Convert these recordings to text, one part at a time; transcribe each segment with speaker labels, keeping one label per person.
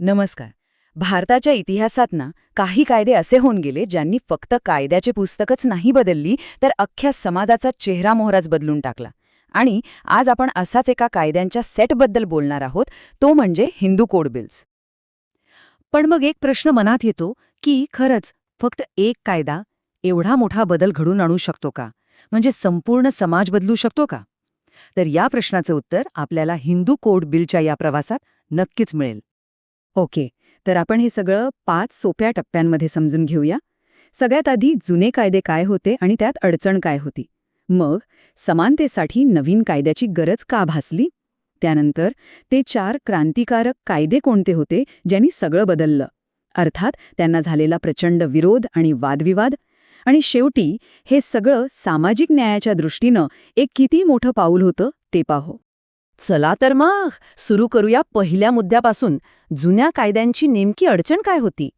Speaker 1: नमस्कार. भारताच्या इतिहासात ना काही कायदे असे होऊन गेले ज्यांनी फक्त कायद्याचे पुस्तकच नाही बदलली तर अख्ख्या समाजाचा चेहरा मोहराच बदलून टाकला. आणि आज आपण असाच एका कायद्यांच्या सेटबद्दल बोलणार आहोत तो म्हणजे हिंदू कोड बिल्स
Speaker 2: पण मग एक प्रश्न मनात येतो की खरंच फक्त एक कायदा एवढा मोठा बदल घडून आणू शकतो का? म्हणजे संपूर्ण समाज बदलू शकतो का? तर या प्रश्नाचं उत्तर आपल्याला हिंदू कोड बिलच्या या प्रवासात नक्कीच मिळेल.
Speaker 1: ओके तर आपण हे सगळं पाच सोप्या टप्प्यांमध्ये समजून घेऊया. सगळ्यात आधी जुने कायदे काय होते आणि त्यात अडचण काय होती? मग समानतेसाठी नवीन कायद्याची गरज का भासली? त्यानंतर ते चार क्रांतिकारक कायदे कोणते होते ज्यांनी सगळं बदललं? अर्थात त्यांना झालेला प्रचंड विरोध आणि वादविवाद. आणि शेवटी हे सगळं सामाजिक न्यायाच्या दृष्टीनं एक किती मोठं पाऊल होतं ते पाहो.
Speaker 2: चला तर मग सुरू करूया पहिल्या मुद्द्यापासून. जुन्या कायद्यांची नेमकी अडचण काय होती?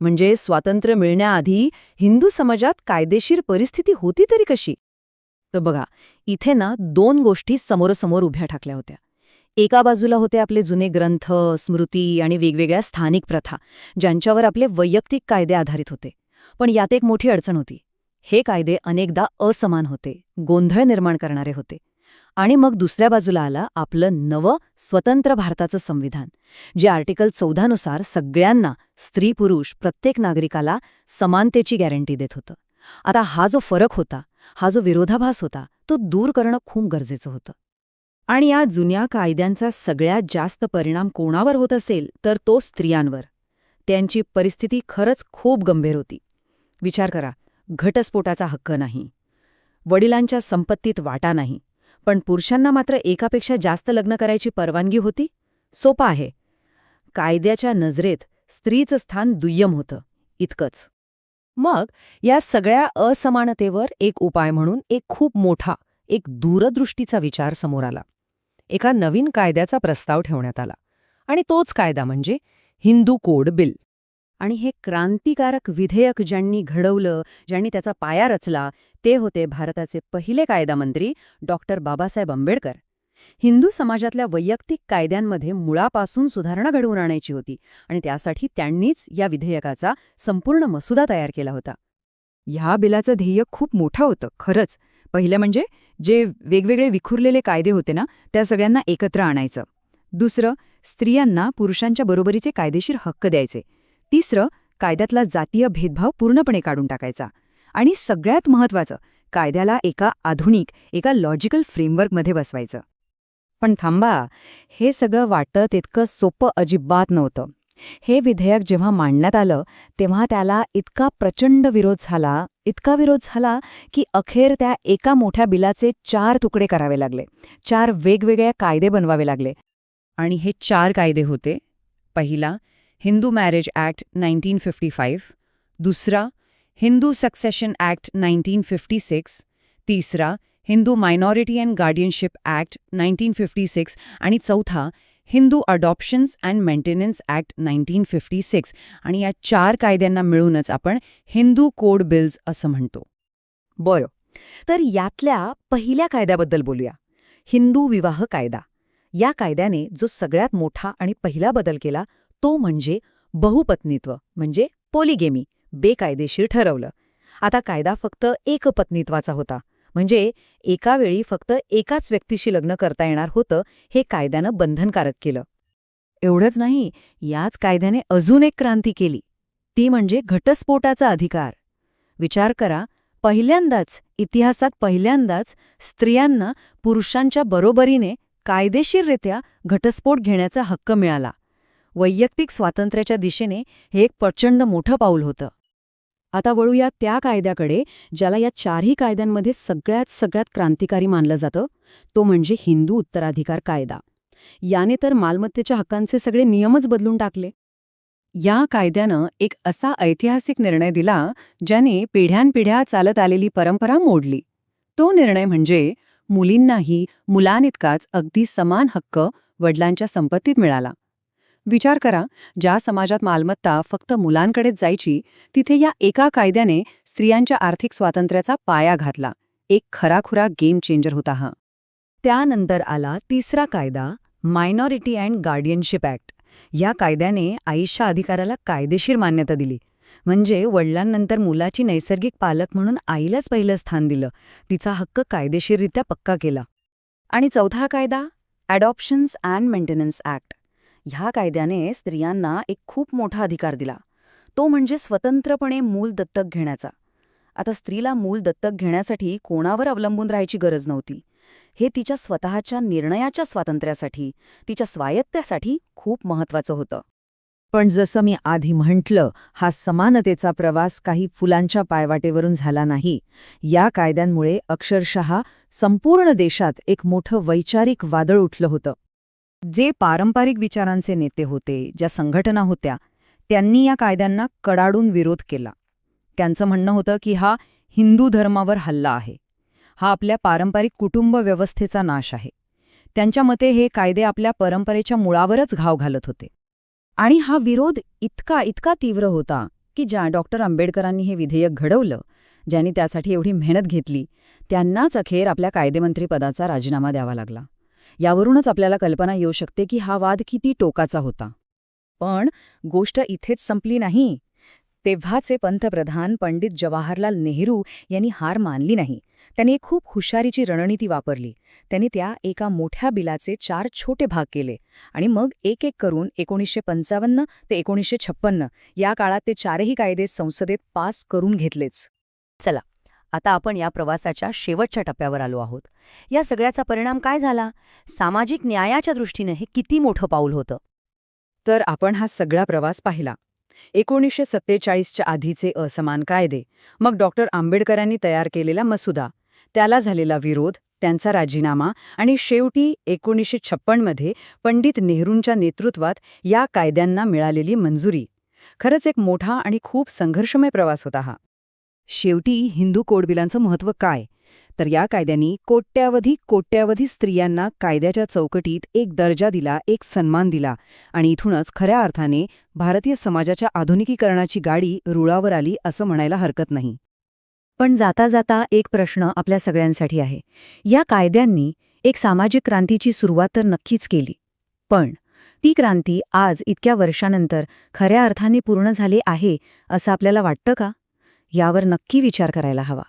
Speaker 2: म्हणजे स्वातंत्र्य मिळण्याआधी हिंदू समाजात कायदेशीर परिस्थिती होती तरी कशी? तर बघा इथे ना दोन गोष्टी समोरसमोर उभ्या ठाकल्या होत्या. एका बाजूला होते आपले जुने ग्रंथ स्मृती आणि वेगवेगळ्या स्थानिक प्रथा ज्यांच्यावर आपले वैयक्तिक कायदे आधारित होते. पण यात एक मोठी अडचण होती. हे कायदे अनेकदा असमान होते गोंधळ निर्माण करणारे होते. आणि मग दुसऱ्या बाजूला आलं आपलं नवं स्वतंत्र भारताचं संविधान जे आर्टिकल चौदानुसार सगळ्यांना स्त्री पुरुष प्रत्येक नागरिकाला समानतेची गॅरंटी देत होतं. आता हा जो फरक होता हा जो विरोधाभास होता तो दूर करणं खूप गरजेचं होतं. आणि या जुन्या कायद्यांचा सगळ्यात जास्त परिणाम कोणावर होत असेल तर तो स्त्रियांवर. त्यांची परिस्थिती खरंच खूप गंभीर होती. विचार करा घटस्फोटाचा हक्क नाही. वडिलांच्या संपत्तीत वाटा नाही. पण पुरुषांना मात्र एकापेक्षा जास्त लग्न करायची परवानगी होती? सोपा आहे. कायद्याच्या नजरेत स्त्रीचं स्थान दुय्यम होतं. इतकंच. मग या सगळ्या असमानतेवर एक उपाय म्हणून एक खूप मोठा एक दूरदृष्टीचा विचार समोर आला. एका नवीन कायद्याचा प्रस्ताव ठेवण्यात आला. आणि तोच कायदा म्हणजे हिंदू कोड बिल. आणि हे क्रांतिकारक विधेयक ज्यांनी घडवलं ज्यांनी त्याचा पाया रचला ते होते भारताचे पहिले कायदामंत्री डॉक्टर बाबासाहेब आंबेडकर. हिंदू समाजातल्या वैयक्तिक कायद्यांमध्ये मुळापासून सुधारणा घडवून आणायची होती आणि त्यासाठी त्यांनीच या विधेयकाचा संपूर्ण मसुदा तयार केला होता.
Speaker 1: ह्या बिलाचं ध्येय खूप मोठं होतं खरंच. पहिलं म्हणजे जे वेगवेगळे विखुरलेले कायदे होते ना त्या सगळ्यांना एकत्र आणायचं. दुसरं स्त्रियांना पुरुषांच्या बरोबरीचे कायदेशीर हक्क द्यायचे. तिसरं कायद्यातला जातीय भेदभाव पूर्णपणे काढून टाकायचा. आणि सगळ्यात महत्वाचं कायद्याला एका आधुनिक एका लॉजिकल फ्रेमवर्कमध्ये बसवायचं. पण थांबा हे सगळं वाटतं तितकं सोपं अजिबात नव्हतं. हे विधेयक जेव्हा मांडण्यात आलं तेव्हा त्याला इतका प्रचंड विरोध झाला इतका विरोध झाला की अखेर त्या एका मोठ्या बिलाचे चार तुकडे करावे लागले. चार वेगवेगळ्या कायदे बनवावे लागले. आणि हे चार कायदे होते. पहिला Hindu marriage act nineteen fifty five दुसरा Hindu succession act nineteen fifty six तिसरा Hindu minority and guardianship act nineteen fifty six आणि चौथा Hindu adoptions and maintenance act nineteen fifty six आणि या चार कायद्यांना मिळूनच आपण हिंदू कोड बिल्स असं म्हणतो.
Speaker 2: बरं तर यातल्या पहिल्या कायद्याबद्दल बोलूया. हिंदू विवाह कायदा. या कायद्याने जो सगळ्यात मोठा आणि पहिला बदल केला तो म्हणजे बहुपत्नीत्व म्हणजे पोलिगेमी बेकायदेशीर ठरवलं. आता कायदा फक्त एकपत्नीत्वाचा होता. म्हणजे एका वेळी फक्त एकाच व्यक्तीशी लग्न करता येणार होतं हे कायद्यानं बंधनकारक केलं. एवढंच नाही याच कायद्याने अजून एक क्रांती केली. ती म्हणजे घटस्फोटाचा अधिकार. विचार करा पहिल्यांदाच इतिहासात पहिल्यांदाच स्त्रियांना पुरुषांच्या बरोबरीने कायदेशीररित्या घटस्फोट घेण्याचा हक्क मिळाला. वैयक्तिक स्वातंत्र्याच्या दिशेने हे एक प्रचंड मोठं पाऊल होतं. आता वळूया त्या कायद्याकडे ज्याला या चारही कायद्यांमध्ये सगळ्यात सगळ्यात क्रांतिकारी मानलं जातं तो म्हणजे हिंदू उत्तराधिकार कायदा. याने तर मालमत्तेच्या हक्कांचे सगळे नियमच बदलून टाकले. या कायद्यानं एक असा ऐतिहासिक निर्णय दिला ज्याने पिढ्यानपिढ्या चालत आलेली परंपरा मोडली. तो निर्णय म्हणजे मुलींनाही मुलांइतकाच अगदी समान हक्क वडिलांच्या संपत्तीत मिळाला. विचार करा ज्या समाजात मालमत्ता फक्त मुलांकडेच जायची तिथे या एका कायद्याने स्त्रियांच्या आर्थिक स्वातंत्र्याचा पाया घातला. एक खराखुरा गेम चेंजर होता हा. त्यानंतर आला तिसरा कायदा मायनॉरिटी अँड गार्डियनशिप ॲक्ट या कायद्याने आईच्या अधिकाराला कायदेशीर मान्यता दिली. म्हणजे वडिलांनंतर मुलाची नैसर्गिक पालक म्हणून आईलाच पहिलं स्थान दिलं. तिचा हक्क कायदेशीररित्या पक्का केला. आणि चौथा कायदा ॲडॉप्शन्स अँड मेंटेनन्स ॲक्ट ह्या कायद्याने स्त्रियांना एक खूप मोठा अधिकार दिला. तो म्हणजे स्वतंत्रपणे मूल दत्तक घेण्याचा. आता स्त्रीला मूल दत्तक घेण्यासाठी कोणावर अवलंबून राहायची गरज नव्हती. हे तिच्या स्वतःच्या निर्णयाच्या स्वातंत्र्यासाठी तिच्या स्वायत्त्यासाठी खूप महत्वाचं होतं.
Speaker 1: पण जसं मी आधी म्हटलं हा समानतेचा प्रवास काही फुलांच्या पायवाटेवरून झाला नाही. या कायद्यांमुळे अक्षरशः संपूर्ण देशात एक मोठं वैचारिक वादळ उठलं होतं. जे पारंपरिक विचारांचे नेते होते ज्या संघटना होत्या त्यांनी या कायद्यांना कडाडून विरोध केला. त्यांचं म्हणणं होतं की हा हिंदू धर्मावर हल्ला आहे. हा आपल्या पारंपरिक कुटुंब व्यवस्थेचा नाश आहे. त्यांच्या मते हे कायदे आपल्या परंपरेच्या मुळावरच घाव घालत होते. आणि हा विरोध इतका इतका तीव्र होता की ज्या डॉक्टर आंबेडकरांनी हे विधेयक घडवलं ज्यांनी त्यासाठी एवढी मेहनत घेतली त्यांनाच अखेर आपल्या कायदेमंत्रीपदाचा राजीनामा द्यावा लागला. यावरूनच आपल्याला कल्पना येऊ शकते की हा वाद किती टोकाचा होता. पण गोष्ट इथेच संपली नाही. तेव्हाचे पंतप्रधान पंडित जवाहरलाल नेहरू यांनी हार मानली नाही. त्यांनी एक खूप हुशारीची रणनीती वापरली. त्यांनी त्या एका मोठ्या बिलाचे चार छोटे भाग केले आणि मग एक एक करून एकोणीसशे पंचावन्न ते एकोणीसशे छप्पन्न या काळात ते चारही कायदे संसदेत पास करून घेतलेच.
Speaker 2: चला. आता आपण या प्रवासाच्या शेवटच्या टप्प्यावर आलो आहोत. या सगळ्याचा परिणाम काय झाला? सामाजिक न्यायाच्या दृष्टीने हे किती मोठं पाऊल होतं?
Speaker 1: तर आपण हा सगळा प्रवास पाहिला. एकोणीसशे सत्तेचाळीसच्या आधीचे असमान कायदे मग डॉक्टर आंबेडकरांनी तयार केलेला मसुदा त्याला झालेला विरोध त्यांचा राजीनामा आणि शेवटी एकोणीसशे छप्पनमध्ये पंडित नेहरूंच्या नेतृत्वात या कायद्यांना मिळालेली मंजुरी. खरंच एक मोठा आणि खूप संघर्षमय प्रवास होता हा. शेवटी हिंदू कोडबिलांचं महत्त्व काय? तर या कायद्यांनी कोट्यावधी कोट्यावधी स्त्रियांना कायद्याच्या चौकटीत एक दर्जा दिला एक सन्मान दिला आणि इथूनच खऱ्या अर्थाने भारतीय समाजाच्या आधुनिकीकरणाची गाडी रुळावर आली असं म्हणायला हरकत नाही. पण जाता जाता एक प्रश्न आपल्या सगळ्यांसाठी आहे. या कायद्यांनी एक सामाजिक क्रांतीची सुरुवात तर नक्कीच केली पण ती क्रांती आज इतक्या वर्षानंतर खऱ्या अर्थाने पूर्ण झाली आहे असं आपल्याला वाटतं का? यावर नक्की विचार करायला हवा.